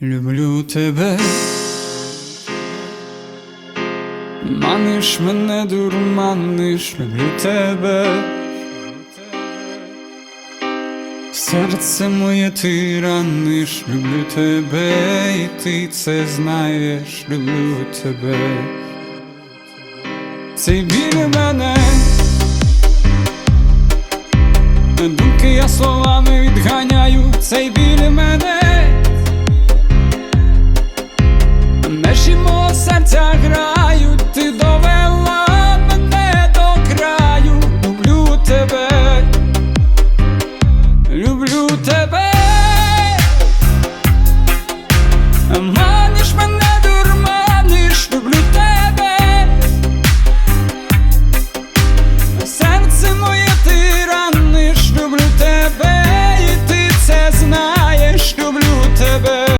Люблю тебе, маниш мене, дурманиш, люблю тебе. Серце моє ти раниш, люблю тебе, і ти це знаєш, люблю тебе. Цей біль мене, думки я словами відганяю, цей біль мене. Межі серця грають, ти довела мене до краю, люблю тебе, люблю тебе, маниш мене.